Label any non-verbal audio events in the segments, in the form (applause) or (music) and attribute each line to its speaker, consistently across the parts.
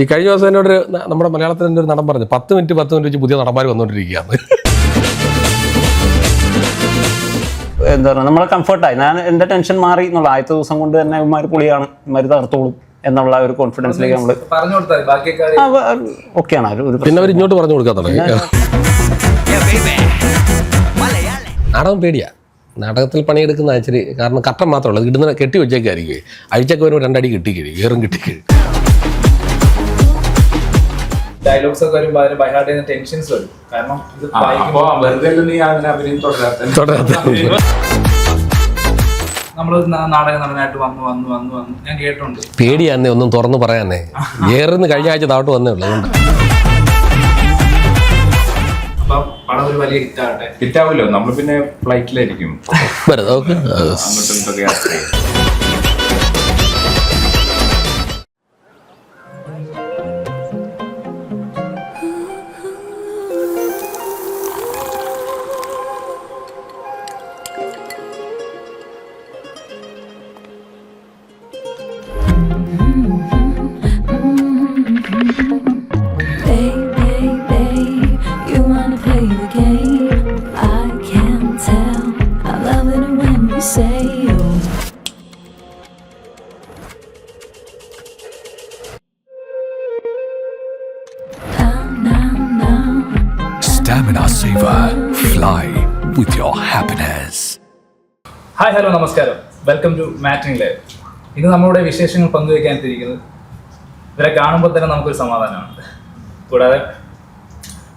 Speaker 1: ഈ കഴിഞ്ഞ ദിവസം എന്നോട് ഒരു നമ്മുടെ മലയാളത്തിൽ ഒരു നടൻ പറഞ്ഞു പത്ത് മിനിറ്റ് പത്ത് മിനിറ്റ് വെച്ച് പുതിയ നടന്മാർ വന്നുകൊണ്ടിരിക്കുകയാണ്
Speaker 2: എന്താ പറയുക നമ്മളെ കംഫർട്ടായി ഞാൻ എന്റെ ടെൻഷൻ മാറി എന്നുള്ള ആദ്യത്തെ ദിവസം കൊണ്ട് തന്നെ ഇവന്മാർ പുളിയാണ് ഇവന്മാർ തകർത്തോളും എന്നുള്ള ഒരു കോൺഫിഡൻസിലേക്ക് നമ്മൾ
Speaker 3: പറഞ്ഞു കൊടുത്താൽ
Speaker 2: ഓക്കെയാണ്. ഒരു
Speaker 1: പിന്നെ അവർ ഇങ്ങോട്ട് പറഞ്ഞു കൊടുക്കാൻ തുടങ്ങി. നാടകം പേടിയാ. നാടകത്തിൽ പണിയെടുക്കുന്ന ഇച്ചിരി കാരണം കട്ടം മാത്രമേ ഉള്ളൂ. ഇടുന്ന കെട്ടി വെച്ചേക്കായിരിക്കും. അഴിച്ചൊക്കെ വരുമ്പോൾ രണ്ടടി കിട്ടി കഴിയും ഏറും കിട്ടി കഴിയും
Speaker 3: ഡയലോഗ്സ് ഒക്കെ വരുമ്പോൾ അതിന് ബൈഹാർട്ട് ചെയ്യുന്ന ടെൻഷൻസ് വരും. കാരണം ഇത്
Speaker 4: അപ്പൊ
Speaker 3: വായിക്കുമ്പോൾ
Speaker 4: വെറുതെ നീ അങ്ങനെ അഭിനയം തുടരാത്ത
Speaker 1: തുടരാത്ത (laughs)
Speaker 3: നമ്മൾ നാടക നടനായിട്ട് വന്നു വന്നു വന്നു വന്നു. ഞാൻ കേട്ടിട്ടുണ്ട്.
Speaker 1: പേടിയാന്നേ ഒന്നും തുറന്നു പറയാനേ ഏറുന്ന് കഴിഞ്ഞ ആഴ്ച താഴോട്ട് വന്നേ ഉള്ളൂ അതുകൊണ്ട്.
Speaker 3: അപ്പൊ പടം ഒരു വലിയ ഹിറ്റ് ആകട്ടെ
Speaker 4: ഹിറ്റാവല്ലോ നമ്മൾ പിന്നെ ഫ്ലൈറ്റിലായിരിക്കും (laughs)
Speaker 1: വെറുതെ
Speaker 4: അങ്ങോട്ടും ഇങ്ങോട്ടൊക്കെ യാത്ര ചെയ്യും.
Speaker 3: ഹായ് ഹലോ നമസ്കാരം. വെൽക്കം ടു മാറ്റിംഗ് ലൈവ് ഇന്ന് നമ്മളുടെ വിശേഷങ്ങൾ പങ്കുവയ്ക്കാൻ എത്തിയിരിക്കുന്നത് ഇവരെ കാണുമ്പോൾ തന്നെ നമുക്കൊരു സമാധാനമാണ്. കൂടാതെ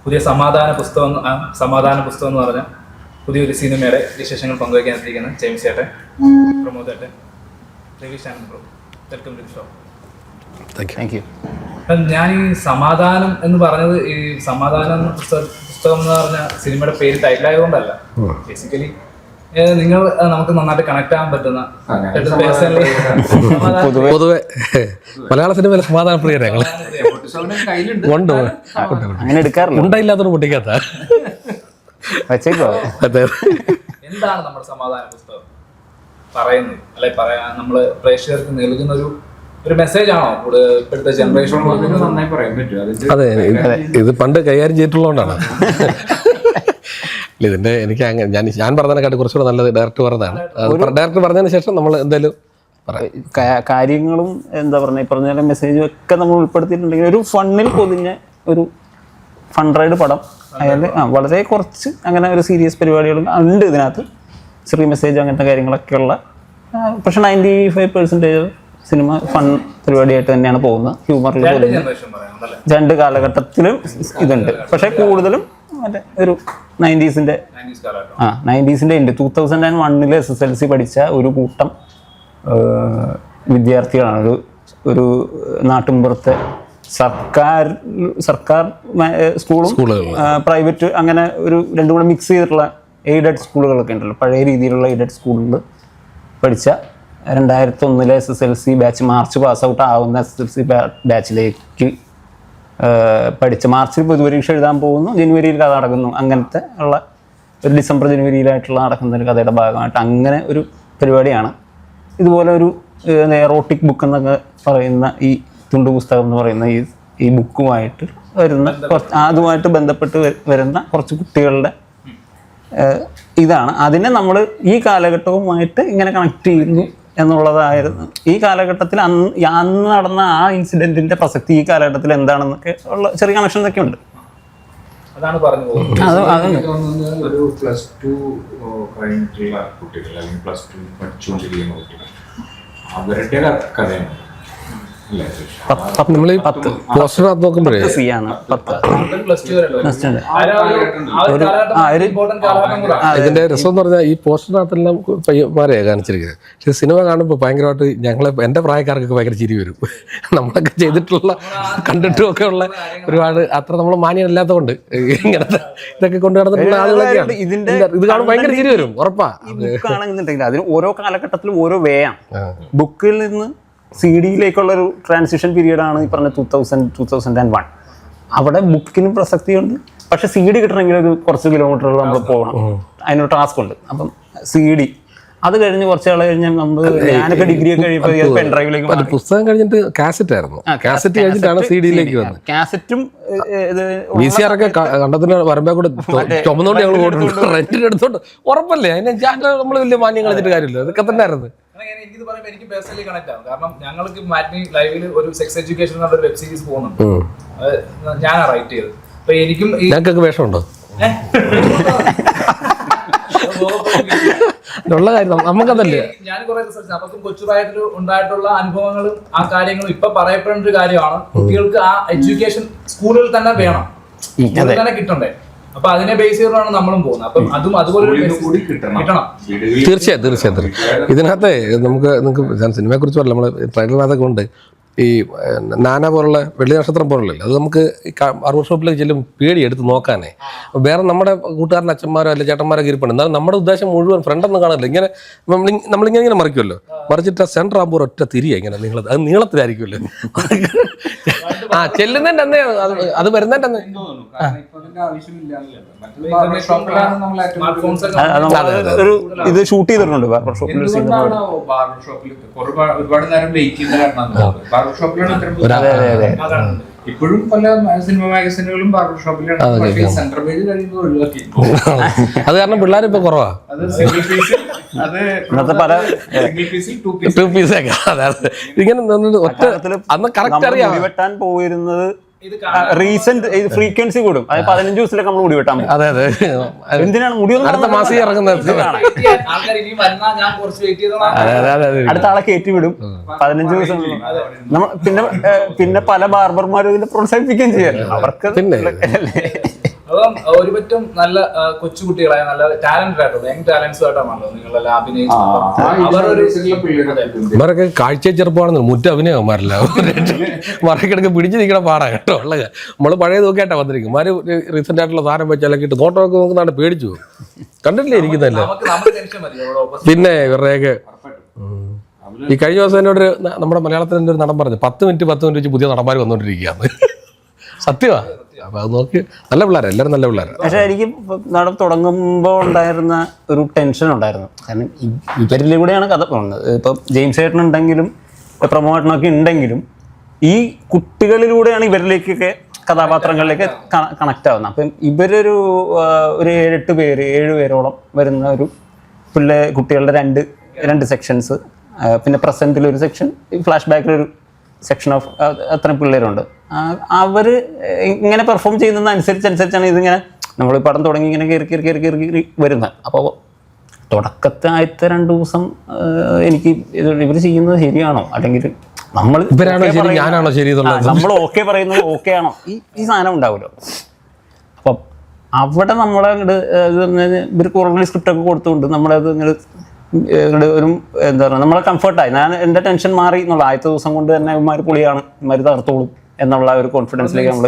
Speaker 3: പുതിയ സമാധാന പുസ്തകം സമാധാന പുസ്തകം എന്ന് പറഞ്ഞ പുതിയൊരു സിനിമയുടെ വിശേഷങ്ങൾ പങ്കുവയ്ക്കാൻ എത്തിയിരിക്കുന്നത് ജെയിംസ് ചേട്ടൻ പ്രമോദ് ചേട്ടൻ Raveesh Anand bro. Welcome to show
Speaker 1: thank you
Speaker 3: ഞാൻ ഈ സമാധാനം എന്ന് പറഞ്ഞത് ഈ സമാധാനം പുസ്തകം എന്ന് പറഞ്ഞ സിനിമയുടെ പേര് ടൈറ്റിൽ ആയതുകൊണ്ടല്ല. ബേസിക്കലി നിങ്ങൾ നമുക്ക് നന്നായിട്ട് കണക്ട് ആവാൻ പറ്റുന്ന
Speaker 1: പൊതുവെ മലയാള സിനിമയിലെ സമാധാന പ്രിയരെ ഉണ്ട്.
Speaker 2: അങ്ങനെ എടുക്കാറില്ല.
Speaker 1: ഉണ്ടായില്ലാത്തൊരു പൊട്ടിക്കാത്ത.
Speaker 3: എന്താണ് നമ്മുടെ സമാധാന പുസ്തകം? പറയുന്നത്. അല്ലെ പറയാ നമ്മൾ പ്രേക്ഷകർക്ക് നൽകുന്ന ഒരു ഒരു മെസ്സേജ് ആണോ ഇപ്പോഴത്തെ ജനറേഷൻ
Speaker 4: നന്നായി പറയാൻ പറ്റും.
Speaker 1: അതെ. ഇത് പണ്ട് കൈകാര്യം ചെയ്തിട്ടുള്ളതുകൊണ്ടാണ്. (laughs) ഇല്ല, ഇതിന്റെ എനിക്ക് അങ്ങനെ ഞാൻ ഞാൻ പറഞ്ഞതിനെക്കാട്ടി കുറച്ചുകൂടെ നല്ലത് ഡയറക്റ്റ് പറഞ്ഞതാണ്. ഡയറക്റ്റ് പറഞ്ഞതിന് ശേഷം നമ്മൾ എന്തായാലും
Speaker 2: കാര്യങ്ങളും എന്താ പറഞ്ഞ ഈ പറഞ്ഞ മെസ്സേജും ഒക്കെ നമ്മൾ ഉൾപ്പെടുത്തിയിട്ടുണ്ടെങ്കിൽ ഒരു ഫണ്ണിൽ പൊതിഞ്ഞ ഒരു ഫൺ റൈഡ് പടം. അതായത് ആ വളരെ കുറച്ച് അങ്ങനെ ഒരു സീരിയസ് പരിപാടികളും ഉണ്ട് ഇതിനകത്ത്. ചെറിയ മെസ്സേജ് അങ്ങനത്തെ കാര്യങ്ങളൊക്കെ ഉള്ള പക്ഷെ ninety five percentage cinema fun പരിപാടിയായിട്ട് തന്നെയാണ് പോകുന്നത്. ഹ്യൂമറിൽ
Speaker 3: രണ്ട്
Speaker 2: കാലഘട്ടത്തിലും ഇതുണ്ട്. പക്ഷെ കൂടുതലും മറ്റേ ഒരു നയന്റീസിന്റെ
Speaker 3: നയന്റീസ് കാലഘട്ടം.
Speaker 2: ആ നയന്റീസിന്റെ ഉണ്ട് ടൂ തൗസൻഡ് ആൻഡ് വണ്ണിൽ എസ് എസ് എൽ സി പഠിച്ച ഒരു കൂട്ടം വിദ്യാർത്ഥികളാണ്. ഒരു ഒരു നാട്ടിൻപുറത്തെ സർക്കാർ സർക്കാർ സ്കൂളും പ്രൈവറ്റ് അങ്ങനെ ഒരു രണ്ടും കൂടെ മിക്സ് ചെയ്തിട്ടുള്ള എയ്ഡഡ് സ്കൂളുകളൊക്കെ ഉണ്ടല്ലോ. പഴയ രീതിയിലുള്ള എയ്ഡഡ് സ്കൂളിൽ പഠിച്ച രണ്ടായിരത്തി ഒന്നിലെ S S L C batch March pass out ആവുന്ന എസ് എസ് എൽ സി ബാച്ചിലേക്ക് പഠിച്ച മാർച്ചിൽ പൊതുപരീക്ഷ എഴുതാൻ പോകുന്നു. ജനുവരിയിൽ കഥ നടക്കുന്നു. അങ്ങനത്തെ ഉള്ള ഒരു ഡിസംബർ ജനുവരിയിലായിട്ടുള്ള നടക്കുന്ന ഒരു കഥയുടെ ഭാഗമായിട്ട് അങ്ങനെ ഒരു പരിപാടിയാണ്. ഇതുപോലെ ഒരു എറോട്ടിക് ബുക്ക് എന്നൊക്കെ പറയുന്ന ഈ തുണ്ടു പുസ്തകം എന്ന് പറയുന്ന ഈ ഈ ബുക്കുമായിട്ട് വരുന്ന കുറച്ച് അതുമായിട്ട് ബന്ധപ്പെട്ട് വരുന്ന കുറച്ച് കുട്ടികളുടെ ഇതാണ്. അതിനെ നമ്മൾ ഈ കാലഘട്ടവുമായിട്ട് ഇങ്ങനെ കണക്ട് ചെയ്യുന്നു. എന്നുള്ളതായിരുന്നു. ഈ കാലഘട്ടത്തിൽ അന്ന് അന്ന് നടന്ന ആ ഇൻസിഡന്റിന്റെ പ്രസക്തി ഈ കാലഘട്ടത്തിൽ എന്താണെന്നൊക്കെ ഉള്ള ചെറിയ കണക്ഷൻ ഒക്കെ ഉണ്ട്.
Speaker 3: അതാണ് പറഞ്ഞു പോകുന്നത്.
Speaker 4: ഒരു പ്ലസ് ടു കഴിഞ്ഞിട്ടുള്ള കുട്ടികൾ അല്ലെങ്കിൽ പ്ലസ് ടു പഠിച്ചുകൊണ്ടിരിക്കുന്ന കുട്ടികൾ അവരുടെ കഥയാണ്.
Speaker 1: നമ്മൾ ഈ പോസ്റ്ററിനകത്ത് നോക്കുമ്പോഴേ
Speaker 2: സി ആണ്. പത്ത്.
Speaker 1: ഇതിന്റെ രസം എന്ന് പറഞ്ഞാൽ ഈ പോസ്റ്ററിനകത്തെല്ലാം പയ്യന്മാരെയാണ് കാണിച്ചിരിക്കുന്നത്. പക്ഷെ സിനിമ കാണുമ്പോൾ ഭയങ്കരമായിട്ട് ഞങ്ങളെ എന്റെ പ്രായക്കാർക്കൊക്കെ ഭയങ്കര ചിരി വരും. നമ്മളൊക്കെ ചെയ്തിട്ടുള്ള കണ്ടിട്ടും ഒക്കെ ഉള്ള ഒരുപാട് അത്ര നമ്മൾ മാന്യമല്ലാത്തതുകൊണ്ട് ഇങ്ങനത്തെ ഇതൊക്കെ കൊണ്ടു നടന്നിട്ടുള്ള ആളുകളൊക്കെയാണ്.
Speaker 2: ഇതിന്റെ
Speaker 1: ഇത് കാണുമ്പോൾ ഭയങ്കര ചിരി വരും ഉറപ്പാ.
Speaker 2: അതിന് ഓരോ കാലഘട്ടത്തിലും ഓരോ വേ ആണ്. ബുക്കിൽ നിന്ന് സി ഡിയിലേക്കുള്ളൊരു ട്രാൻസിഷൻ പീരീഡ് ആണ് ഈ പറഞ്ഞ two thousand two thousand and one അവിടെ ബുക്കിനും പ്രസക്തിയുണ്ട്. പക്ഷെ സി ഡി കിട്ടണമെങ്കിൽ ഒരു കുറച്ച് കിലോമീറ്ററുകൾ നമ്മൾ പോകണം. അതിനൊരു ടാസ്ക് ഉണ്ട്. അപ്പം സി ഡി അത് കഴിഞ്ഞ് കുറച്ച് നാൾ കഴിഞ്ഞ് നമ്മൾ ഞാനൊക്കെ ഡിഗ്രി ഒക്കെ കഴിയുമ്പോൾ പെൻ ഡ്രൈവിലേക്ക്
Speaker 1: പുസ്തകം കഴിഞ്ഞിട്ട് കാസറ്റ് ആയിരുന്നു. കാസറ്റ് കഴിഞ്ഞിട്ടാണ് സി ഡിയിലേക്ക് വന്നത്.
Speaker 2: കാസറ്റും
Speaker 1: വിസിആർ സി ആർ ഒക്കെ കണ്ടത്തിന് വരമ്പേ കൂടെ ചുമന്നുകൊണ്ട് ഞങ്ങൾ റെന്റിന് എടുത്തോണ്ട് ഉറപ്പല്ലേ? അതിന് നമ്മൾ വലിയ മാന്യം കളിച്ചിട്ട് കാര്യമില്ല. ഇതൊക്കെ തന്നെ ആയിരുന്നു
Speaker 3: എനിക്കിത് പറയുമ്പോൾ എനിക്ക് പേഴ്സണലി കണക്ട് ആവും. കാരണം ഞങ്ങൾക്ക് മാറ്റി ലൈവിൽ ഒരു സെക്സ് എഡ്യൂക്കേഷൻ എന്നുള്ള വെബ് സീരീസ് പോകുന്നുണ്ട്. ഞാനാ റൈറ്റ് ചെയ്തത്. അപ്പൊ എനിക്കും
Speaker 1: ഞങ്ങൾക്ക് വേഷമുണ്ടോ? ഉള്ള കാര്യം നമുക്കതല്ലേ?
Speaker 3: ഞാൻ കുറെ റിസർച്ച് നമുക്കും കൊച്ചുപ്രായത്തിൽ ഉണ്ടായിട്ടുള്ള അനുഭവങ്ങളും ആ കാര്യങ്ങളും ഇപ്പൊ പറയപ്പെടേണ്ട ഒരു കാര്യമാണ്. കുട്ടികൾക്ക് ആ എഡ്യൂക്കേഷൻ സ്കൂളിൽ തന്നെ വേണം. തന്നെ കിട്ടണ്ടേ. അപ്പൊ അതിനെ ബേസ് ചെയ്താണ് നമ്മളും പോകുന്നത്. അപ്പം അതും അതുപോലെ
Speaker 4: കൂടി കിട്ടണം.
Speaker 1: തീർച്ചയായും തീർച്ചയായും ഇതിനകത്ത് നമുക്ക് നിങ്ങൾക്ക് സിനിമയെ കുറിച്ച് പറയില്ല നമ്മൾ ട്രെയിലറിനകത്തൊക്കെ ഉണ്ട്. ഈ നാന പോലുള്ള വെള്ളി നക്ഷത്രം പോലുള്ള അത് നമുക്ക് അറുപത് ഷോപ്പിലേക്ക് ചെല്ലും പേടി എടുത്ത് നോക്കാനേ. വേറെ നമ്മുടെ കൂട്ടുകാരൻ അച്ഛന്മാരോ അല്ലെങ്കിൽ ചേട്ടന്മാരോ ഇരിപ്പുണ്ട്. എന്നാലും നമ്മുടെ ഉദ്ദേശം മുഴുവൻ ഫ്രണ്ടൊന്നും കാണില്ല ഇങ്ങനെ നമ്മളിങ് നമ്മളിങ്ങനെ ഇങ്ങനെ മറിക്കുമല്ലോ മറിച്ചിട്ട് ആ സെന്റർ ആകുമ്പോൾ ഒറ്റ തിരിയ ഇങ്ങനെ നീള അത് നീളത്തിലായിരിക്കുമല്ലോ ആ ചെല്ലുന്നതിന്റെ അന്നേ അത് അത് വരുന്നതിന്റെ അന്നേ.
Speaker 2: ഒരു ഇത് ഷൂട്ട് ചെയ്തിട്ടുണ്ട് ബാർബർ ഷോപ്പിൽ
Speaker 4: ഒരുപാട് നേരം വെയിറ്റ് ചെയ്യുന്ന കാരണം ബാർബർ ഷോപ്പിലാണ് ഇത്രയും
Speaker 2: അതെ അതെ അതെ.
Speaker 4: ഇപ്പോഴും പല സിനിമ മാഗസിനുകളും ബാർബർ ഷോപ്പിലാണ് പക്ഷേ സെന്റർ പേജ് കഴിയുമ്പോൾ ഒഴിവാക്കി.
Speaker 1: അത് കാരണം പിള്ളേർ ഇപ്പോൾ കുറവാ.
Speaker 4: അത് സിംഗിൾ പീസ്
Speaker 1: ഇങ്ങനെ ഒറ്റ അന്ന് കറക്റ്റ് അറിയാം.
Speaker 2: മുടി വെട്ടാൻ പോയിരുന്നത് റീസെന്റ് ഫ്രീക്വൻസി കൂടും. അത് പതിനഞ്ച് ദിവസത്തിലൊക്കെ നമ്മൾ മുടി വെട്ടാൻ
Speaker 1: അതെ അതെ.
Speaker 2: എന്തിനാണ് മുടിയൊന്നും
Speaker 1: അടുത്ത മാസം ഇറങ്ങുന്നത്.
Speaker 3: ആൾക്കാർ ഇനിയും വന്നാ ഞാൻ കുറച്ച് വെയിറ്റ് ചെയ്തോളാം.
Speaker 1: അതെ അതെ അതെ അതെ.
Speaker 2: അടുത്ത ആളെ കയറ്റി വിടും പതിനഞ്ച് ദിവസം നമ്മ പിന്നെ പിന്നെ പല ബാർബർമാരും ഇതിനെ പ്രോത്സാഹിപ്പിക്കുകയും ചെയ്യാം. അവർക്ക്
Speaker 1: പിന്നെ.
Speaker 3: അപ്പം ഒരു പറ്റും നല്ല കൊച്ചുകുട്ടികളായ നല്ല ടാലന്റഡ് ആയിട്ടുള്ള യങ് ടാലൻസ് ആയിട്ടാണല്ലോ നിങ്ങളെല്ലാം അഭിനയിച്ചത്
Speaker 1: ഇവരൊക്കെ കാഴ്ച ചെറുപ്പമാണെന്ന് മുറ്റ അഭിനയമാരില്ല (laughs) മറക്കിടക്ക് പിടിച്ചു നിൽക്കണ പാടാ കേട്ടോ. ഉള്ളത്. നമ്മൾ പഴയ നോക്കിയായിട്ടാ വന്നിരിക്കും മാര് റീസെന്റ് ആയിട്ടുള്ള സാധനം വെച്ച് ഫോട്ടോ നോട്ടമൊക്കെ നോക്കുന്നാണ് പേടിച്ചു കണ്ടിട്ടില്ലേ ഇരിക്കുന്നല്ല പിന്നെ ഇവരുടെയൊക്കെ. ഈ കഴിഞ്ഞ ദിവസം എന്നോട് നമ്മുടെ മലയാളത്തിൽ ഒരു നടൻ പറഞ്ഞു പത്ത് മിനിറ്റ് പത്ത് മിനിറ്റ് വെച്ച് പുതിയ നടന്മാർ വന്നുകൊണ്ടിരിക്കുകയാണ് (laughs) സത്യമാ? അപ്പൊ അത് നോക്കി. നല്ല പിള്ളേർ എല്ലാവരും നല്ല പിള്ളേർ
Speaker 2: പക്ഷെ എനിക്ക് നട തുടങ്ങുമ്പോൾ ഉണ്ടായിരുന്ന ഒരു ടെൻഷൻ ഉണ്ടായിരുന്നു. കാരണം ഇവരിലൂടെയാണ് കഥ പോകുന്നത് ഇപ്പം ജെയിംസ് ഏട്ടൻ ഉണ്ടെങ്കിലും പ്രമോട്ടനൊക്കെ ഉണ്ടെങ്കിലും ഈ കുട്ടികളിലൂടെയാണ് ഇവരിലേക്കൊക്കെ കഥാപാത്രങ്ങളിലേക്ക് കണക്ട് ആവുന്നത്. അപ്പം ഇവരൊരു ഒരു ഏഴെട്ട് പേര് ഏഴ് പേരോളം വരുന്ന ഒരു പിള്ളേ കുട്ടികളുടെ രണ്ട് രണ്ട് സെക്ഷൻസ് പിന്നെ പ്രസന്റിലൊരു സെക്ഷൻ ഫ്ലാഷ് ബാക്കിലൊരു സെക്ഷൻ ഓഫ് അത്രയും പിള്ളേരുണ്ട്. അവർ ഇങ്ങനെ പെർഫോം ചെയ്യുന്നതനുസരിച്ചനുസരിച്ചാണ് ഇതിങ്ങനെ നമ്മൾ പടം തുടങ്ങി ഇങ്ങനെ കയറി കയറി കയറി കയറി കയറി വരുന്നത്. അപ്പോൾ തുടക്കത്തെ ആദ്യത്തെ രണ്ട് ദിവസം എനിക്ക് ഇവർ ചെയ്യുന്നത് ശരിയാണോ? അല്ലെങ്കിൽ നമ്മൾ
Speaker 1: ഞാനാണോ ശരി
Speaker 2: നമ്മൾ ഓക്കെ പറയുന്നത് ഓക്കെ ആണോ? ഈ ഈ സാധനം ഉണ്ടാവുമല്ലോ. അപ്പം അവിടെ നമ്മളെ ഇവർ ഇവർക്ക് ഓൾറെഡി സ്ക്രിപ്റ്റ് ഒക്കെ കൊടുത്തുകൊണ്ട് നമ്മളത് ഇങ്ങോട്ട് ഒരു എന്താ പറയുക നമ്മളെ കംഫർട്ടായി ഞാൻ എന്റെ ടെൻഷൻ മാറി എന്നുള്ള ആദ്യത്തെ ദിവസം കൊണ്ട് തന്നെ ഇവന്മാർ പുളിയാണ് ഇവന്മാർ തകർത്തോളും എന്നുള്ള ഒരു കോൺഫിഡൻസിലേക്ക് നമ്മൾ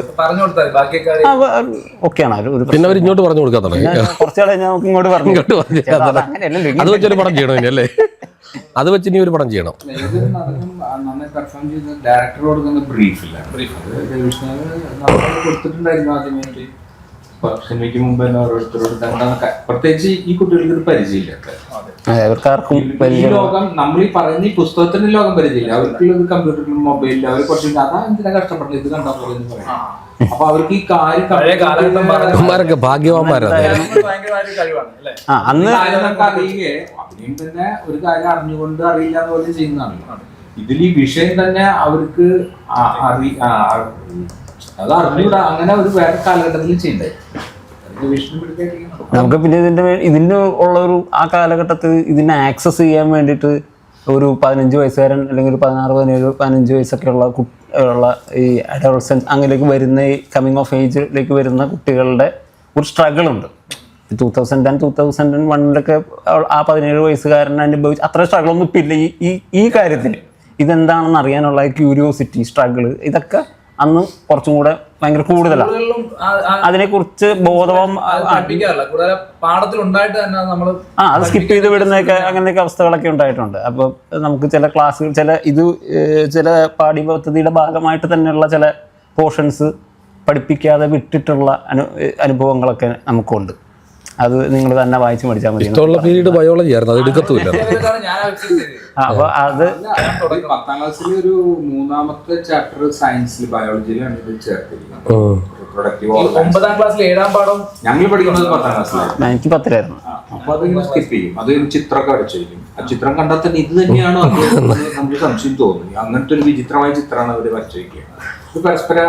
Speaker 2: ഓക്കെയാണ്
Speaker 1: പിന്നെ അവർ ഇങ്ങോട്ട് പറഞ്ഞു കൊടുക്കാൻ തുടങ്ങി
Speaker 2: കുറച്ച് ഇങ്ങോട്ട് പറഞ്ഞു അത്
Speaker 1: വെച്ചൊരു പടം ചെയ്യണം ഇനി അല്ലേ? അത് വെച്ച് ഇനി ഒരു പടം ചെയ്യണം.
Speaker 4: ഡയറക്ടറോട് ബ്രീഫ് നമ്മൾ കൊടുത്തിട്ടുണ്ടായിരുന്നു ആദ്യം സിനിമയ്ക്ക് മുമ്പ് തന്നെ ഓരോരുത്തരോട് എന്താണ് പ്രത്യേകിച്ച് ഈ കുട്ടികൾക്ക് ഇത് പരിചയമില്ല ഈ ലോകം നമ്മൾ ഈ പറയുന്ന ഈ പുസ്തകത്തിന്റെ ലോകം പരിചയമില്ല. അവർക്കുള്ളത് കമ്പ്യൂട്ടറിലും മൊബൈലിലും അവർ കുറച്ച് അതാ എന്തിനാ കഷ്ടപ്പെടുന്നത്? ഇത് കണ്ടാൽ പോലെ എന്ന് പറയും. അപ്പൊ അവർക്ക് ഈ കാര്യം
Speaker 1: ഭാഗ്യവാന്മാരാണ്
Speaker 2: അന്ന്
Speaker 4: അറിയുകയെ അഭിനയം തന്നെ ഒരു കാര്യം അറിഞ്ഞുകൊണ്ട് അറിയില്ല പോലെ ചെയ്യുന്നതാണ്. ഇതിൽ ഈ വിഷയം തന്നെ അവർക്ക് അറി അത് അറിഞ്ഞൂടാ അങ്ങനെ ഒരു വേറെ കാലഘട്ടത്തിൽ ചെയ്യണ്ടേ? അതിന്റെ വിഷയം പിടിക്കാതിരിക്കണം
Speaker 2: നമുക്ക് പിന്നെ ഇതിന്റെ ഇതിന് ഉള്ള ഒരു ആ കാലഘട്ടത്തിൽ ഇതിനെ ആക്സസ് ചെയ്യാൻ വേണ്ടിയിട്ട് ഒരു പതിനഞ്ച് വയസ്സുകാരൻ അല്ലെങ്കിൽ ഒരു പതിനാറ് പതിനേഴ് പതിനഞ്ച് വയസ്സൊക്കെ ഉള്ള ഉള്ള ഈ അഡോൾസൻസ് അങ്ങനെയൊക്കെ വരുന്ന ഈ കമ്മിങ് ഓഫ് ഏജിലേക്ക് വരുന്ന കുട്ടികളുടെ ഒരു സ്ട്രഗിൾ ഉണ്ട്. Two thousand and two thousand and വണ്ണിലൊക്കെ ആ പതിനേഴ് വയസ്സുകാരൻ അനുഭവിച്ച് അത്ര സ്ട്രഗിൾ ഒന്നും ഇപ്പം ഇല്ല. ഈ ഈ ഈ കാര്യത്തിൽ ഇതെന്താണെന്ന് അറിയാനുള്ള ക്യൂരിയോസിറ്റി സ്ട്രഗിൾ ഇതൊക്കെ അന്ന് കുറച്ചും കൂടെ ഭയങ്കര കൂടുതലാണ്. അതിനെക്കുറിച്ച് ബോധവം ആ അത് സ്കിപ്പ് ചെയ്ത് വിടുന്നൊക്കെ അങ്ങനെയൊക്കെ അവസ്ഥകളൊക്കെ ഉണ്ടായിട്ടുണ്ട്. അപ്പോൾ നമുക്ക് ചില ക്ലാസ്സുകൾ ചില ഇത് ചില പാഠ്യ പദ്ധതിയുടെ ഭാഗമായിട്ട് തന്നെയുള്ള ചില പോർഷൻസ് പഠിപ്പിക്കാതെ വിട്ടിട്ടുള്ള അനു അനുഭവങ്ങളൊക്കെ നമുക്കുണ്ട്. അത് നിങ്ങൾ തന്നെ വായിച്ചു പഠിച്ചാൽ മതി.
Speaker 1: ഇഷ്ടമുള്ള പീരീഡ് ബയോളജി ആയിരുന്നു അത് എടുക്കത്തുമില്ല.
Speaker 2: അപ്പൊ അത്
Speaker 4: പത്താം ക്ലാസ്സിൽ ഒരു മൂന്നാമത്തെ ചാപ്റ്റർ സയൻസിൽ ബയോളജിയിലാണ് ഇത് ചേർത്തിരിക്കുന്നത്
Speaker 3: ഒമ്പതാം ക്ലാസ്സിൽ ഏഴാം പാഠം
Speaker 4: ഞങ്ങൾ പഠിക്കുന്നത് പത്താം ക്ലാസ്സിലാണ്
Speaker 2: എനിക്ക് പത്തിലായിരുന്നു.
Speaker 4: അപ്പൊ അതിങ്ങനെ സ്കിപ്പ് ചെയ്യും. അത് ചിത്രമൊക്കെ അടിച്ചിരിക്കും ആ ചിത്രം കണ്ടാൽ തന്നെ ഇത് തന്നെയാണോ നമുക്ക് സംശയം തോന്നി. അങ്ങനത്തെ ഒരു വിചിത്രമായ ചിത്രമാണ് അവർ വരച്ചിരിക്കുക ഇത് പരസ്പര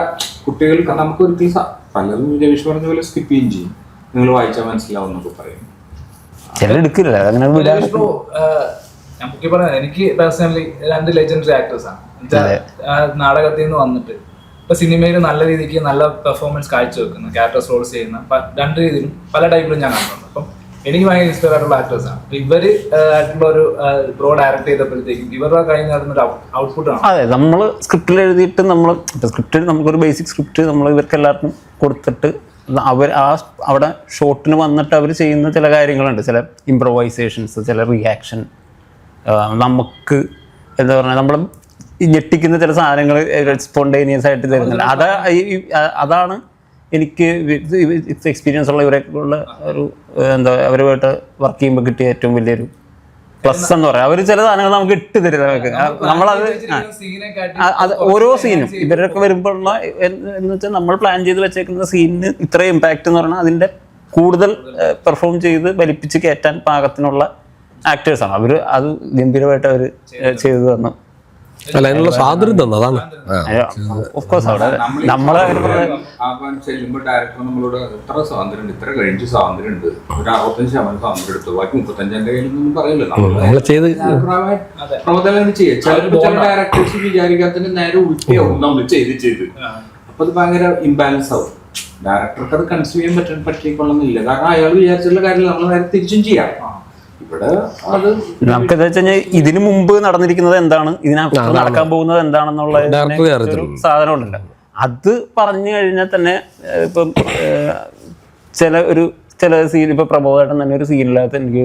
Speaker 4: കുട്ടികൾക്ക് നമുക്ക് ഒരിക്കലും പലതും പലരും രവീഷ് പറഞ്ഞ പോലെ സ്കിപ്പ് ചെയ്യും ചെയ്യും. നിങ്ങൾ വായിച്ചാൽ മനസ്സിലാവും എന്നൊക്കെ പറയും
Speaker 2: ചിലരെടുക്കില്ല അങ്ങനെ
Speaker 3: വിഷ്ണു നമുക്ക് പറയാം എനിക്ക് പേഴ്സണലി രണ്ട് ലെജൻഡറി ആക്ടേഴ്സ് ആണ്. നാടകത്തിൽ നിന്ന് വന്നിട്ട് ഇപ്പൊ സിനിമയിൽ നല്ല രീതിക്ക് നല്ല പെർഫോമൻസ് കാഴ്ചവെക്കുന്ന ക്യാരക്ടേഴ്സ് റോൾസ് ചെയ്യുന്ന രണ്ട് രീതിയിലും പല ടൈപ്പിലും ഞാൻ കണ്ടിട്ടുണ്ട്. അപ്പം എനിക്ക് ഭയങ്കര ഇൻസ്പയർ ആയിട്ടുള്ള ആക്ടേഴ്സ് ആണ്. അപ്പൊ ഇവർ ആയിട്ടുള്ള ഒരു ബ്രോ ഡയറക്ട് ചെയ്തപ്പോഴത്തേക്കും ഇവരുടെ കയ്യിൽ നിന്ന് ഒരു ഔട്ട്പുട്ട് ആണ്.
Speaker 2: അതെ നമ്മൾ സ്ക്രിപ്റ്റിൽ എഴുതിയിട്ട് നമ്മൾ സ്ക്രിപ്റ്റിൽ നമുക്കൊരു ബേസിക് സ്ക്രിപ്റ്റ് നമ്മൾ ഇവർക്ക് എല്ലാവർക്കും കൊടുത്തിട്ട് അവർ ആ അവിടെ ഷോട്ടിന് വന്നിട്ട് അവർ ചെയ്യുന്ന ചില കാര്യങ്ങളുണ്ട്. ചില ഇമ്പ്രവൈസേഷൻസ് ചില റിയാക്ഷൻ നമുക്ക് എന്താ പറയുക നമ്മൾ ഞെട്ടിക്കുന്ന ചില സാധനങ്ങൾ സ്പോണ്ടേനിയസ് ആയിട്ട് തരുന്നില്ല അതാ അതാണ് എനിക്ക് എക്സ്പീരിയൻസ് ഉള്ള ഇവരെ ഉള്ള ഒരു എന്താ അവരുമായിട്ട് വർക്ക് ചെയ്യുമ്പോൾ കിട്ടിയ ഏറ്റവും വലിയൊരു പ്ലസ് എന്ന് പറയാം. അവർ ചില സാധനങ്ങൾ നമുക്ക് ഇട്ട് തരും. നമുക്ക് നമ്മളത് അത് ഓരോ സീനും ഇവരൊക്കെ വരുമ്പോഴുള്ള എന്ന് വെച്ചാൽ നമ്മൾ പ്ലാൻ ചെയ്ത് വെച്ചേക്കുന്ന സീനിന് ഇത്ര ഇമ്പാക്റ്റ് എന്ന് പറഞ്ഞാൽ അതിന്റെ കൂടുതൽ പെർഫോം ചെയ്ത് വലിപ്പിച്ച് കയറ്റാൻ പാകത്തിനുള്ള ആക്ടേഴ്സാണ് അവർ അത് ഗംഭീരമായിട്ട് അവർ ചെയ്തു തന്നു.
Speaker 1: അല്ല അതിനുള്ള സ്വാതന്ത്ര്യം തന്നു അതാണ്.
Speaker 2: അവിടെ നമ്മളെ
Speaker 4: ആഹ്വാനം ചെല്ലുമ്പോൾ ഡയറക്ടർ നമ്മളോട് ഇത്ര സ്വാതന്ത്ര്യം ഉണ്ട് ഇത്ര റേഞ്ച് സ്വാതന്ത്ര്യം ഉണ്ട് ഒരു അറുപത്തഞ്ച് ശതമാനം സ്വാതന്ത്ര്യം എടുത്തു. ബാക്കി മുപ്പത്തഞ്ചിന്റെ കയ്യിലൊന്നും പറയില്ല. നമ്മൾ
Speaker 1: ചെയ്ത്
Speaker 4: ചെയ്യാം. ചില ഡയറക്ടേഴ്സ് വിചാരിക്കാത്തതിന് നേരെ ഉൾട്ടിയാവും നമ്മൾ ചെയ്ത് ചെയ്ത്. അപ്പൊ അത് ഭയങ്കര ഇംബാലൻസ് ആവും. ഡയറക്ടർക്ക് അത് കൺസ്യൂം ചെയ്യാൻ പറ്റാൻ പറ്റിക്കൊള്ളുന്നില്ല. കാരണം അയാൾ വിചാരിച്ചുള്ള കാര്യം നമ്മൾ നേരെ തിരിച്ചും ചെയ്യാം. ഇവിടെ അത്
Speaker 2: നമുക്ക് എന്താ വെച്ച് ഇതിനു മുമ്പ് നടന്നിരിക്കുന്നത് എന്താണ്? ഇതിനകത്ത് നടക്കാൻ പോകുന്നത് എന്താണെന്നുള്ള. സാധനം ഉണ്ടല്ലോ. അത് പറഞ്ഞു കഴിഞ്ഞാൽ തന്നെ ഇപ്പം ചില ഒരു ചില സീൻ ഇപ്പൊ പ്രബോധേട്ടൻ തന്നെ ഒരു സീനില്ലാത്ത എനിക്ക്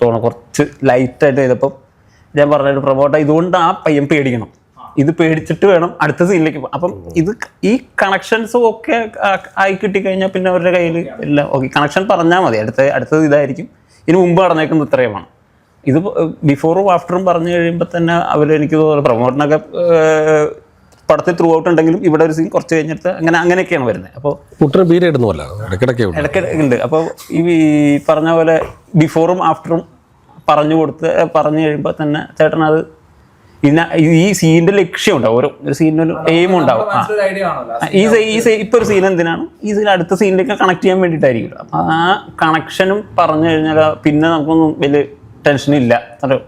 Speaker 2: തോന്നുന്നു കുറച്ച് ലൈറ്റ് ആയിട്ട് ചെയ്തപ്പോൾ ഞാൻ പറഞ്ഞൊരു പ്രബോധ ഇതുകൊണ്ട് ആ പയ്യൻ പേടിക്കണം. ഇത് പേടിച്ചിട്ട് വേണം അടുത്ത സീനിലേക്ക് പോകാം അപ്പം ഇത് ഈ കണക്ഷൻസ് ഒക്കെ ആയി കിട്ടിക്കഴിഞ്ഞാൽ പിന്നെ അവരുടെ കയ്യിൽ എല്ലാം ഓക്കെ കണക്ഷൻ പറഞ്ഞാൽ മതി. അടുത്ത അടുത്തത് ഇതായിരിക്കും. ഇതിന് മുമ്പ് നടന്നേക്കുന്നത് ഇത്രയുമാണ്. ഇത് ബിഫോറും ആഫ്റ്ററും പറഞ്ഞു കഴിയുമ്പോൾ തന്നെ അവർ എനിക്ക് തോന്നുന്നു പ്രമോഷനൊക്കെ പടത്തിൽ ത്രൂ ഔട്ട് ഉണ്ടെങ്കിലും ഇവിടെ ഒരു സീൻ കുറച്ച് കഴിഞ്ഞിട്ട് അങ്ങനെ അങ്ങനെയൊക്കെയാണ് വരുന്നത്. അപ്പോൾ
Speaker 1: ഇടയ്ക്കിടയ്ക്കുണ്ട് പീരീഡ് ഇടുന്നുമല്ല ഇടയ്ക്കിടയ്ക്ക് ഉണ്ട്
Speaker 2: ഉണ്ട്. അപ്പോൾ ഈ ഈ പറഞ്ഞ പോലെ ബിഫോറും ആഫ്റ്ററും പറഞ്ഞു കൊടുത്ത് പറഞ്ഞു കഴിയുമ്പോൾ തന്നെ ചേട്ടൻ അത് ഇന്ന ഈ സീനിന്റെ ലക്ഷ്യം ഉണ്ടാവും ഓരോ ഒരു എയിം ഉണ്ടാവും. ഈ ഈ ഇപ്പൊ ഒരു സീൻ എന്തിനാണ്? ഈ സീൻ അടുത്ത സീനിലേക്ക് കണക്ട് ചെയ്യാൻ വേണ്ടിയിട്ടായിരിക്കും. അപ്പൊ ആ കണക്ഷനും പറഞ്ഞു കഴിഞ്ഞാൽ പിന്നെ നമുക്കൊന്നും വലിയ ടെൻഷൻ ഇല്ല. ഒരു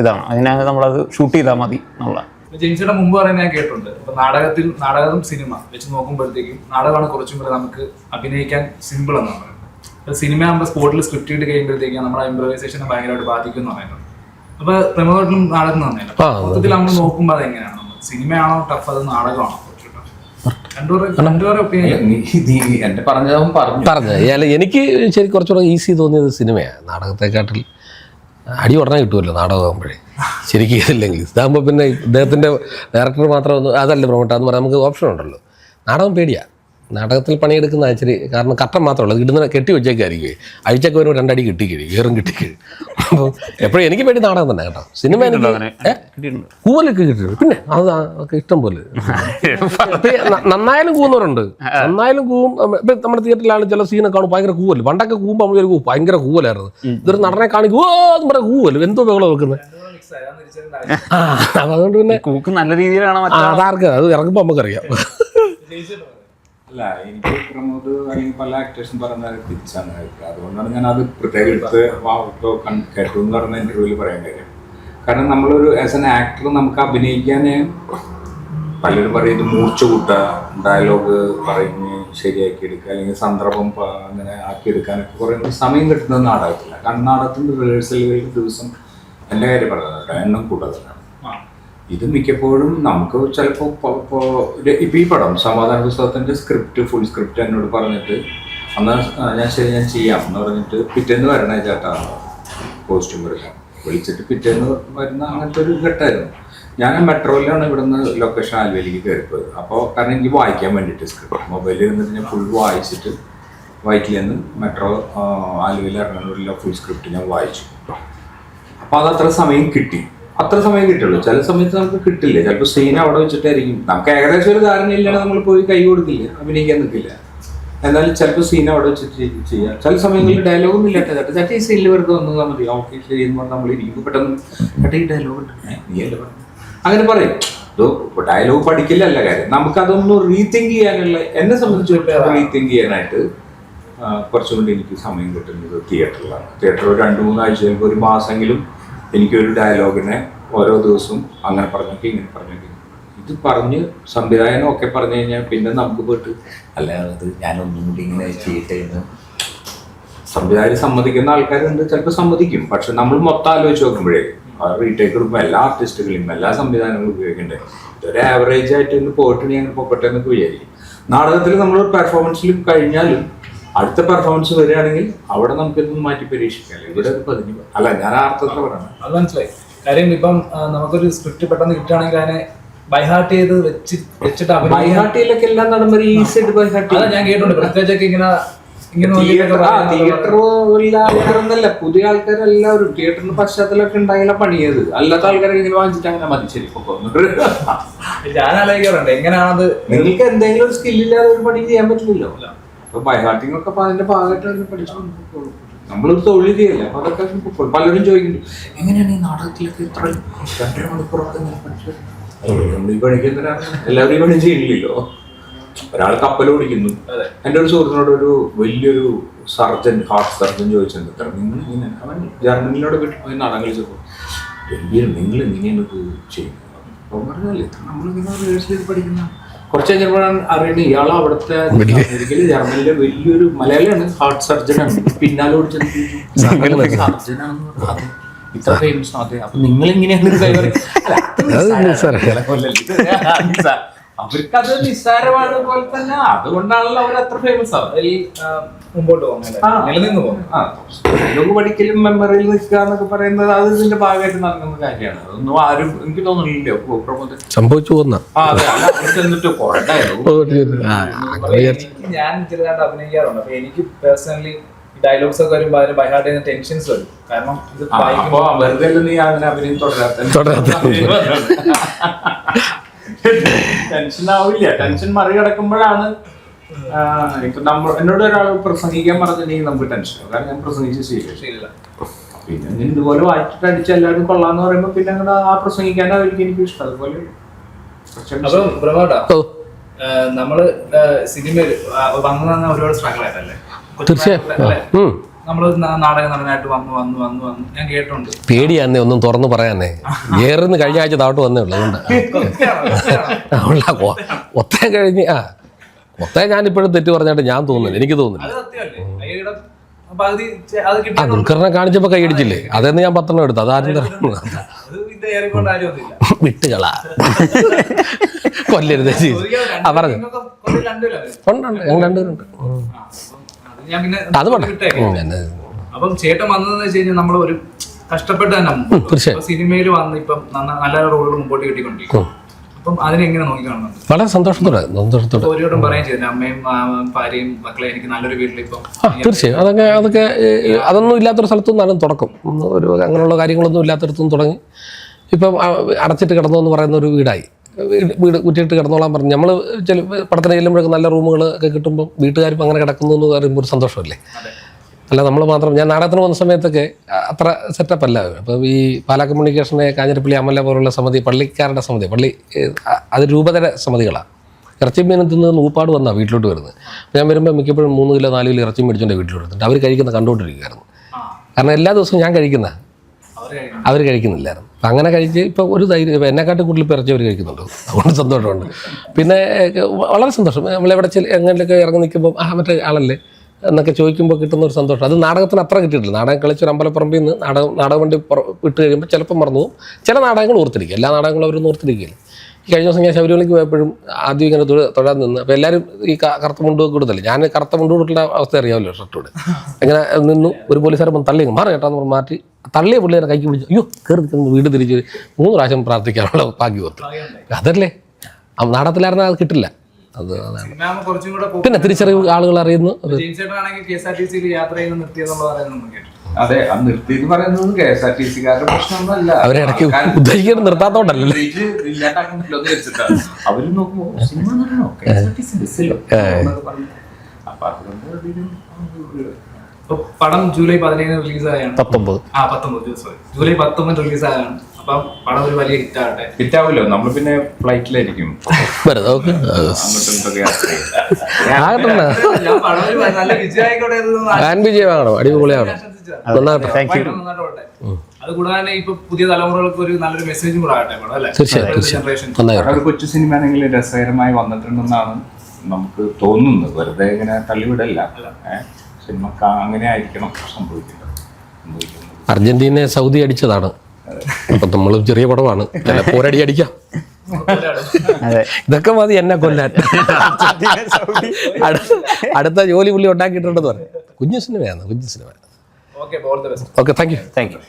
Speaker 2: ഇതാണ്. അതിനകത്ത് നമ്മളത് ഷൂട്ട് ചെയ്താൽ മതി എന്നുള്ള.
Speaker 3: ജെയിംസിയുടെ മുമ്പ് പറയുന്നത് ഞാൻ കേട്ടിട്ടുണ്ട്. ഇപ്പൊ നാടകത്തിൽ നാടകം സിനിമ വെച്ച് നോക്കുമ്പോഴത്തേക്കും നാടകമാണ് കുറച്ചും കൂടെ നമുക്ക് അഭിനയിക്കാൻ സിമ്പിൾ എന്നാണ് പറയുന്നത്. സിനിമ ആകുമ്പോൾ സ്പോട്ടിൽ സ്ക്രിപ്റ്റ് ഇട്ട് കഴിയുമ്പോഴത്തേക്കും നമ്മുടെ ഇംപ്രവൈസേഷനെ ഭയങ്കരമായിട്ട് ബാധിക്കും എന്ന് പറയുന്നത്. അപ്പൊ പ്രമോദനും നാടകം തന്നെയല്ല
Speaker 1: ആ,
Speaker 3: മൊത്തത്തിൽ നമ്മൾ നോക്കുമ്പോൾ അതെങ്ങനെയാണ്? സിനിമയാണോ ടഫ് അത് നാടകമാണോ? രണ്ടുപേരും രണ്ടുപേരും ഒപ്പീനിയൻ.
Speaker 4: നീ നീ എന്റെ പറഞ്ഞതും പറഞ്ഞു.
Speaker 1: പറഞ്ഞു അല്ല എനിക്ക് ശരി കുറച്ചുകൂടെ ഈസി തോന്നിയത് സിനിമയാണ് നാടകത്തെക്കാട്ടിൽ അടി ഉടനെ കിട്ടുമല്ലോ നാടകമാകുമ്പോഴേ. ശരിക്കും ഇതില്ലെങ്കിൽ. ഇതാകുമ്പോൾ പിന്നെ ഇദ്ദേഹത്തിന്റെ ഡയറക്ടർ മാത്രം ഒന്ന് അതല്ല പ്രൊമോട്ടാന്ന് പറഞ്ഞാൽ നമുക്ക് ഓപ്ഷൻ ഉണ്ടല്ലോ. നാടകം പേടിയാണ് നാടകത്തിൽ പണിയെടുക്കുന്ന ഇച്ചിരി കാരണം കട്ടം മാത്രമേ ഉള്ളൂ. ഇടുന്ന കെട്ടി വെച്ചേക്കായിരിക്കും അഴിച്ചൊക്കെ വരുമ്പോൾ രണ്ടടി കിട്ടി കഴിയും. ഏറും കിട്ടി കഴിയും. അപ്പോൾ എപ്പോഴും എനിക്ക് വേണ്ടി നാടകം തന്നെ കേട്ടോ. സിനിമ എനിക്ക്. കൂവലൊക്കെ കിട്ടിയിട്ടുണ്ട്. പിന്നെ അത് ഒക്കെ ഇഷ്ടം പോലെ. നന്നായാലും കൂവുന്നവരുണ്ട്. നന്നായാലും കൂവും. ഇപ്പൊ നമ്മുടെ തിയേറ്ററിലാണ് ചില സീനൊക്കെ കാണും ഭയങ്കര കൂവൽ. പണ്ടൊക്കെ കൂവുമ്പോൾ നമ്മൾ ഒരു ഭയങ്കര കൂവലായിരുന്നു. ഇതൊരു നടനെ കാണിക്കും ഓ എന്ന് പറയാം കൂവൽ. എന്തോ ബഹളം വെക്കുന്നത് ആ അപ്പൊ അതുകൊണ്ട് പിന്നെ
Speaker 2: കൂക്ക് നല്ല രീതിയിലാണ്
Speaker 1: അതാർക്ക്? അത് ഇറങ്ങുമ്പോൾ നമുക്കറിയാം.
Speaker 4: അല്ല എനിക്ക് പ്രമോദ് അല്ലെങ്കിൽ പല ആക്ടേഴ്സും പറഞ്ഞത് തിരിച്ചാണ് കേൾക്കുക അതുകൊണ്ടാണ് ഞാൻ അത് പ്രത്യേകം എടുത്ത് വാട്ടോ കേട്ടു എന്ന് പറഞ്ഞ ഇന്റർവ്യൂവിൽ പറയാൻ കാര്യം. കാരണം നമ്മളൊരു ആസ് എൻ ആക്ടർ നമുക്ക് അഭിനയിക്കാൻ പലരും പറയുന്നത് മൂർച്ച കൂട്ടുക ഡയലോഗ് പറഞ്ഞ് ശരിയാക്കി എടുക്കുക അല്ലെങ്കിൽ സന്ദർഭം അങ്ങനെ ആക്കി എടുക്കാനൊക്കെ കുറേ സമയം കിട്ടുന്നത് നാടകത്തില്ല കാരണം നാടകത്തിന്റെ റിഹേഴ്സലുകളുടെ ദിവസം എന്റെ കാര്യം പറയുന്നത് എണ്ണം കൂടുതലാണ് ഇത് മിക്കപ്പോഴും നമുക്ക് ചിലപ്പോൾ ഇപ്പോൾ ഈ പടം സമാധാന പുസ്തകത്തിന്റെ സ്ക്രിപ്റ്റ് ഫുൾ സ്ക്രിപ്റ്റ് എന്നോട് പറഞ്ഞിട്ട് അന്ന് ഞാൻ ശരി ഞാൻ ചെയ്യാം എന്ന് പറഞ്ഞിട്ട് പിറ്റേന്ന് വരണേ ചേട്ടാ. കോസ്റ്റ്യൂം എടുക്കാം വിളിച്ചിട്ട് പിറ്റേന്ന് വരുന്ന അങ്ങനത്തെ ഒരു ഘട്ടമായിരുന്നു. ഞാൻ മെട്രോയിലാണ് ഇവിടുന്ന് ലൊക്കേഷൻ ആൽവേലിക്ക് കയറിപ്പോയത്. അപ്പോൾ കാരണം എനിക്ക് വായിക്കാൻ വേണ്ടിയിട്ട് സ്ക്രിപ്റ്റ് മൊബൈലിൽ ഇരുന്നിട്ട് ഞാൻ ഫുൾ വായിച്ചിട്ട് വൈറ്റിൽ നിന്ന് മെട്രോ ആലുവയിൽ ഇറങ്ങുന്നവരിലെ ഫുൾ സ്ക്രിപ്റ്റ് ഞാൻ വായിച്ചു. അപ്പോൾ അത് അത്ര സമയം കിട്ടി. അത്ര സമയം കിട്ടുള്ളൂ. ചില സമയത്ത് നമുക്ക് കിട്ടില്ല. ചിലപ്പോൾ സീൻ അവിടെ വെച്ചിട്ടായിരിക്കും. നമുക്ക് ഏകദേശം ഒരു ധാരണ ഇല്ലാണ്ട് നമ്മൾ പോയി കൈ കൊടുക്കില്ല. അഭിനയിക്കാൻ നിൽക്കില്ല. എന്നാലും ചിലപ്പോൾ സീൻ അവിടെ വെച്ചിട്ട് ചെയ്- ചെയ്യാം. ചില സമയങ്ങളിൽ ഡയലോഗും ഇല്ലാത്ത ചേട്ടാ ചേട്ടാ ഈ സീനിൽ വെറുതെ വന്നു മതി. ഓക്കെ ശരി എന്ന് പറഞ്ഞാൽ നമ്മൾ ഇരിക്കും. പെട്ടെന്ന് ചേട്ടാ ഈ ഡയലോഗ് ഉണ്ട്. നീ പറഞ്ഞു അങ്ങനെ പറയും. ഡയലോഗ് പഠിക്കില്ലല്ല കാര്യം. നമുക്കതൊന്ന് റീതിങ്ക് ചെയ്യാനുള്ള എന്നെ സംബന്ധിച്ചിടത്തോളം റീതിങ്ക് ചെയ്യാനായിട്ട് കുറച്ചുകൊണ്ട് കുറച്ചും എനിക്ക് സമയം കിട്ടുന്നത് തിയേറ്ററിലാണ് തിയേറ്ററിൽ രണ്ടു മൂന്നാഴ്ച ഒരു മാസമെങ്കിലും എനിക്കൊരു ഡയലോഗിനെ ഓരോ ദിവസവും അങ്ങനെ പറഞ്ഞൊക്കെ ഇങ്ങനെ പറഞ്ഞൊക്കെ ഇത് പറഞ്ഞ് സംവിധായകനും ഒക്കെ പറഞ്ഞു കഴിഞ്ഞാൽ പിന്നെ നമുക്ക് പോയിട്ട് അല്ല അത് ഞാനൊന്നും കൂടി ഇങ്ങനെ ചെയ്യട്ടെ എന്ന്. സംവിധായകർ സമ്മതിക്കുന്ന ആൾക്കാരുണ്ട് ചിലപ്പോൾ സമ്മതിക്കും. പക്ഷെ നമ്മൾ മൊത്തം ആലോചിച്ച് നോക്കുമ്പോഴേ റീടേക്ക് എടുക്കുമ്പോൾ എല്ലാ ആർട്ടിസ്റ്റുകളും എല്ലാ സംവിധാനങ്ങളും ഉപയോഗിക്കേണ്ടത് ഇതൊരു ആവറേജ് ആയിട്ട് ഒന്ന് പോയിട്ട് ഞാൻ പൊക്കട്ടെ എന്നൊക്കെ വിചാരിക്കും. നാടകത്തിൽ നമ്മൾ പെർഫോമൻസിൽ കഴിഞ്ഞാലും അടുത്ത പെർഫോമൻസ് വരികയാണെങ്കിൽ അവിടെ നമുക്ക് ഇതൊന്നും മാറ്റി പരീക്ഷിക്കാം. ഇവിടെ പതിന് അല്ല ഞാൻ ആ അർത്ഥത്തിൽ പറയണം
Speaker 3: അത് മനസ്സിലായി. കാര്യം ഇപ്പം നമുക്കൊരു സ്ക്രിപ്റ്റ് പെട്ടെന്ന് കിട്ടുകയാണെങ്കിൽ അതിനെ ബൈഹാർട്ട് ചെയ്ത് വെച്ച് വെച്ചിട്ട്
Speaker 4: ബൈഹാർട്ടിയിലൊക്കെ എല്ലാം നടന്നവർ ഈസി ആയിട്ട് ബൈഹാർട്ട്
Speaker 3: അതാ ഞാൻ കേട്ടിട്ടുണ്ട്. പ്രത്യേകിച്ചൊക്കെ ഇങ്ങനെ
Speaker 4: പുതിയ ആൾക്കാരെല്ലാവരും തിയേറ്ററിന് പശ്ചാത്തലമൊക്കെ ഉണ്ടായില്ല പണിയത്. അല്ലാത്ത ആൾക്കാരെ ഇങ്ങനെ വാങ്ങിച്ചിട്ട് അങ്ങനെ മതി ശരി (laughs)
Speaker 3: ഞാൻ ആലോചിക്കാറുണ്ട്. എങ്ങനെയാണത്?
Speaker 4: നിങ്ങൾക്ക് എന്തെങ്കിലും ഒരു സ്കില്ലില്ലാതെ ഒരു പണി ചെയ്യാൻ പറ്റില്ലല്ലോ. അപ്പൊ ബൈഹാർട്ടിംഗ് ഒക്കെ അതിന്റെ ഭാഗമായിട്ട് പഠിച്ചു. നമ്മളൊരു തൊഴിൽ ചെയ്യല്ലേ അപ്പൊ അതൊക്കെ പലരും ചോദിക്കുന്നുണ്ട് എങ്ങനെയാണ് ഈ നാടകത്തിലൊക്കെ ഇത്ര രണ്ടര മണിക്കൂറൊക്കെ പഠിച്ചത് നമ്മൾ ഈ പണിക്ക് എന്തിനാണ് എല്ലാവരും ഈ പണി ചെയ്യില്ലല്ലോ ഒരാൾ കപ്പൽ ഓടിക്കുന്നു
Speaker 3: അതെ.
Speaker 4: എന്റെ ഒരു സുഹൃത്തിനോട് ഒരു വലിയൊരു സർജൻ ഹാർട്ട് സർജൻ ചോദിച്ചിട്ടുണ്ട് "എത്ര നിങ്ങൾ ഇങ്ങനെ അവൻ ജർമ്മനിയിലൂടെ വീട്ടിൽ പോയി നടൻ കളിച്ചപ്പോൾ വലിയ നിങ്ങൾ എങ്ങനെയാണ് ഇത് ചെയ്യുന്നത് അപ്പം പറഞ്ഞാൽ നമ്മളിങ്ങനെ റിഹേഴ്സൽ ചെയ്ത് പഠിക്കുന്ന കുറച്ച് കഴിഞ്ഞപ്പോഴാണ് അറിയണത് ഇയാൾ അവിടുത്തെ ജർമ്മനിലെ വലിയൊരു മലയാളിയാണ്. ഹാർട്ട് സർജനാണ് പിന്നാലെ ഓടിച്ചത്. സർജനാണെന്ന് പറഞ്ഞു. "അതെ, ഇത്ര ഫേമസ് അതെ അപ്പൊ നിങ്ങൾ ഇങ്ങനെയാണ് അവർക്കത് നിസ്സാരമാണ് പോലെ തന്നെ അതുകൊണ്ടാണല്ലോ അവർ അത്ര ഫേമസ് ആവുന്നത്
Speaker 3: അതിൽ മുമ്പോട്ട് പോകും അല്ലേ?
Speaker 4: ആ.
Speaker 3: നിലനിന്ന് പോകും
Speaker 4: പഠിക്കലും മെമ്മറിയിൽ നിൽക്കുക എന്നൊക്കെ പറയുന്നത് അത് ഇതിന്റെ ഭാഗമായിട്ട് നടക്കുന്ന കാര്യമാണ്. അതൊന്നും ആരും എനിക്ക് തോന്നുന്നില്ല പ്രമോദ്.
Speaker 1: സംഭവിച്ചു പോകുന്ന.
Speaker 4: ചെന്നിട്ട് (laughs)
Speaker 3: ഞാൻ ചെറുതായിട്ട് അഭിനയിക്കാറുണ്ട്. അപ്പൊ എനിക്ക് പേഴ്സണലി ഡയലോഗ്സ് ഒക്കെ വരുമ്പോൾ അതിന് ബൈഹാർട്ട് ചെയ്യുന്ന ടെൻഷൻസ് വരും. കാരണം ഇത്
Speaker 4: വെറുതെ നീ അതിനെ അഭിനയം തുടരാത്ത. (laughs) (laughs) ടെൻഷൻ ആവില്ല. ടെൻഷൻ മറികടക്കുമ്പോഴാണ് ഇപ്പൊ നമ്മൾ എന്നോട് ഒരാൾ പ്രസംഗിക്കാൻ പറഞ്ഞിട്ടുണ്ടെങ്കിൽ നമുക്ക് ടെൻഷൻ കാരണം ഞാൻ പ്രസംഗിച്ച് ശീലിച്ചു പിന്നെ ഞാൻ ഇതുപോലെ വായിച്ചിട്ട് അടിച്ച് എല്ലാവരും കൊള്ളാന്ന് പറയുമ്പോ പിന്നെ അങ്ങോട്ട് ആ പ്രസംഗിക്കാനായിരിക്കും എനിക്ക് ഇഷ്ടം. അതുപോലെ
Speaker 3: അപ്പൊ നമ്മൾ സിനിമയിൽ വന്നു വന്ന ഒരുപാട് സ്ട്രഗിൾ ആയിട്ടല്ലേ?
Speaker 1: തീർച്ചയായും.
Speaker 3: നമ്മൾ നാടക നടനായിട്ട് വന്നു വന്നു വന്നു വന്നു. ഞാൻ കേട്ടിട്ടുണ്ട്.
Speaker 1: പേടിയാന്നേ ഒന്നും തുറന്നു പറയാനേ ഏറുന്ന് കഴിഞ്ഞ ആഴ്ച താട്ട് വന്നേ ഉള്ളു അതുകൊണ്ട്. (laughs) ഒത്തേ കഴിഞ്ഞ് ആ ഒത്തേ ഞാനിപ്പോഴും തെറ്റ് പറഞ്ഞായിട്ട് ഞാൻ തോന്നുന്നില്ല എനിക്ക് തോന്നുന്നില്ല. ആ ദുൽഖറിനെ കാണിച്ചപ്പോ കൈയടിച്ചില്ലേ അതെന്ന് ഞാൻ പത്രം എടുത്തു. അതാരും (laughs) വിട്ടുകള. കൊല്ലരുത് ആ പറഞ്ഞു.
Speaker 3: രണ്ടുപേരും
Speaker 1: ഉണ്ട് ഉണ്ട്. ഞങ്ങൾ രണ്ടുപേരുണ്ട്.
Speaker 3: ഞാൻ പിന്നെ
Speaker 1: അത്
Speaker 3: വിട്ടേക്കാം. അപ്പം ചേട്ടൻ വന്നതെന്ന് വെച്ച് കഴിഞ്ഞാൽ നമ്മൾ ഒരു കഷ്ടപ്പെട്ട് തന്നെ. സിനിമയിൽ വന്ന് ഇപ്പം നല്ല റോളുകൾ മുമ്പോട്ട് കിട്ടിക്കൊണ്ടിരിക്കും അപ്പം അതിനെങ്ങനെ നോക്കി കാണുന്നുണ്ട്
Speaker 1: വളരെ സന്തോഷത്തോടെ സന്തോഷത്തോടെ.
Speaker 3: ഒരുവട്ടം പറയുകയും ചെയ്തു അമ്മയും ഭാര്യയും മക്കളെ എനിക്ക് നല്ലൊരു വീട്ടിൽ ഇപ്പം
Speaker 1: തീർച്ചയായും. അതൊക്കെ അതൊക്കെ അതൊന്നും ഇല്ലാത്തൊരു സ്ഥലത്തു നല്ല തുടക്കം. ഒരു അങ്ങനെയുള്ള കാര്യങ്ങളൊന്നും ഇല്ലാത്തടത്തും തുടങ്ങി. ഇപ്പം അടച്ചിട്ട് കിടന്നു എന്ന് പറയുന്ന ഒരു വീടായി. വീട് കുറ്റിയിട്ട് കിടന്നോളാൻ പറഞ്ഞു. നമ്മൾ ചില പടത്തിന് ചെല്ലുമ്പോഴൊക്കെ നല്ല റൂമുകൾ ഒക്കെ കിട്ടുമ്പോൾ വീട്ടുകാരും അങ്ങനെ കിടക്കുന്നു എന്ന് പറയുമ്പോൾ ഒരു സന്തോഷമല്ലേ? അല്ല നമ്മൾ മാത്രം ഞാൻ നാടകത്തിന് വന്ന സമയത്തൊക്കെ അത്ര സെറ്റപ്പ് അല്ല. അപ്പോൾ ഈ പാലാ കമ്മ്യൂണിക്കേഷനെ കാഞ്ഞിരപ്പള്ളി അമല പോലുള്ള സമിതി പള്ളിക്കാരുടെ സമിതി പള്ളി അത് രൂപതര സമിതികളാണ് ഇറച്ചി മീനും തിന്ന് ഊപ്പാട് വന്നാണ് വീട്ടിലോട്ട് വരുന്നത്. അപ്പോൾ ഞാൻ വരുമ്പോൾ മിക്കപ്പോഴും മൂന്ന് കിലോ നാല് കിലോ ഇറച്ചി മേടിച്ചോണ്ട് വീട്ടിലോട്ട് വരുന്നുണ്ട് അവർ കഴിക്കുന്ന കണ്ടുകൊണ്ടിരിക്കുകയായിരുന്നു കാരണം എല്ലാ ദിവസവും ഞാൻ കഴിക്കുന്ന
Speaker 3: അവർ
Speaker 1: കഴിക്കുന്നില്ലായിരുന്നു. അപ്പം അങ്ങനെ കഴിച്ച് ഇപ്പോൾ ഒരു ഇപ്പം എന്നെക്കാട്ടും കൂടുതൽ പിറച്ചവർ കഴിക്കുന്നുണ്ട്. അതുകൊണ്ട് സന്തോഷമുണ്ട്. പിന്നെ വളരെ സന്തോഷം. നമ്മളെവിടെ ചില എങ്ങനെയൊക്കെ ഇറങ്ങി നിൽക്കുമ്പോൾ ആ മറ്റേ ആളല്ലേ? എന്നൊക്കെ ചോദിക്കുമ്പോൾ കിട്ടുന്ന ഒരു സന്തോഷം. അത് നാടകത്തിന് അത്ര കിട്ടിയിട്ടില്ല. നാടകം കളിച്ച് ഒരു അമ്പലപ്പുറമ്പിൽ നിന്ന് നാടകം നാടകം വണ്ടി വിട്ട് കഴിയുമ്പോൾ ചിലപ്പം മറന്നു പോകും. ചില നാടകങ്ങൾ ഓർത്തിരിക്കും. എല്ലാ നാടകങ്ങളും അവർ ഓർത്തിരിക്കില്ല. ഈ കഴിഞ്ഞ ദിവസം ഞാൻ ശബരിമലയ്ക്ക് പോയപ്പോഴും ആദ്യം ഇങ്ങനെ തൊഴ തൊഴാൻ നിന്ന്. അപ്പോൾ എല്ലാവരും ഈ കറുത്ത മുണ്ട് കൊടുത്തില്ല? ഞാൻ കറുത്ത മുണ്ട് കൊടുക്കേണ്ട അവസ്ഥ അറിയാമല്ലോ ഷർട്ടോട് അങ്ങനെ നിന്നു. ഒരു പോലീസുകാരൻ വന്ന് തള്ളി മാറി. കേട്ടാന്ന് പറഞ്ഞ് മാറ്റി. തള്ളിയ പുള്ളിയെ കൈക്ക് പിടിച്ചു അയ്യോ കയറി നിൽക്കുന്നു വീട് തിരിച്ച് മൂന്ന് പ്രാവശ്യം പ്രാർത്ഥിക്കാനുള്ള ഭാഗ്യം ഓർത്ത് അതല്ലേ? ആ നാടകത്തിലായിരുന്നാൽ അത് കിട്ടില്ല. അത് അതാണ്. പിന്നെ തിരിച്ചറിവ് ആളുകൾ അറിയുന്നു. അത്
Speaker 4: അതെ നിർത്തി എന്ന് പറയുന്നത് കെ എസ് ആർ ടി സിക്കാരുടെ പ്രശ്നമൊന്നുമല്ല.
Speaker 1: അവരെ ഇടയ്ക്ക്
Speaker 4: ഉദ്ധരിക്കാൻ
Speaker 1: ഉദ്ദേശിക്കുന്നത് നിർത്താത്തോണ്ടല്ലോ
Speaker 4: ഇത് ഇല്ലാണ്ടാക്കുന്നില്ലോ എന്ന് വെച്ചിട്ടാണ് അവർ നോക്കുമ്പോ cinema നടനോ K S R T C ബസ്സിലോ? എന്നൊക്കെ പറഞ്ഞു. അപ്പൊ അതുകൊണ്ട് അതിനും
Speaker 3: പടം ജൂലൈ പതിനേഴിന് റിലീസായാണ്.
Speaker 2: പത്തൊമ്പത്.
Speaker 3: ആ പത്തൊമ്പത് സോറി ജൂലൈ പത്തൊമ്പത് റിലീസായാണ്. അപ്പം പടം ഒരു വലിയ ഹിറ്റാകട്ടെ
Speaker 4: ഹിറ്റാവില്ലോ നമ്മൾ പിന്നെ ഫ്ലൈറ്റിലായിരിക്കും
Speaker 1: വെറുതെ ഓക്കെ
Speaker 4: അങ്ങോട്ടും ഇങ്ങോട്ടൊക്കെ യാത്ര ചെയ്യുക.
Speaker 1: ആകട്ടെ
Speaker 3: ഞാൻ പടം ഒരു നല്ല വിജയമായിക്കോട്ടെ എന്ന്
Speaker 1: ആൻ വിജയമാകണം. അടിപൊളിയാണ്
Speaker 3: ആശംസിച്ചതാണ്.
Speaker 1: നന്നാകട്ടെ.
Speaker 2: താങ്ക് യു
Speaker 3: ഉറപ്പായിട്ടും നന്നായിട്ട് പോട്ടെ. അത് കൂടാതെ ഇപ്പൊ പുതിയ തലമുറകൾക്ക് ഒരു നല്ലൊരു മെസ്സേജും കൂടെ ആകട്ടെ പടം അല്ലേ?
Speaker 1: തീർച്ചയായും തീർച്ചയായും.
Speaker 3: ജനറേഷൻ
Speaker 1: നന്നായി.
Speaker 4: ഒരു കൊച്ചു സിനിമ ആണെങ്കിൽ രസകരമായി വന്നിട്ടുണ്ടെന്നാണ് നമുക്ക് തോന്നുന്നത്. വെറുതെ ഇങ്ങനെ തള്ളിവിടല്ല. ഏഹ് സിനിമ അങ്ങനെ ആയിരിക്കണം സംഭവിക്കുന്നത് സംഭവിക്കുന്നത്.
Speaker 1: അർജന്റീനയെ സൗദി അടിച്ചതാണ്. അപ്പൊ നമ്മൾ ചെറിയ പടമാണ് പോരടി ഒരടി അടിക്കാം.
Speaker 2: അതെ.
Speaker 1: ഇതൊക്കെ മതി എന്നെ കൊല്ലാൻ. അടുത്ത- ജോലി പുള്ളി ഉണ്ടാക്കിയിട്ടുണ്ടെന്ന് പറഞ്ഞു കുഞ്ഞു സിനിമയാണ്? കുഞ്ഞു cinema.
Speaker 3: Okay all the best
Speaker 1: okay thank you
Speaker 2: thank you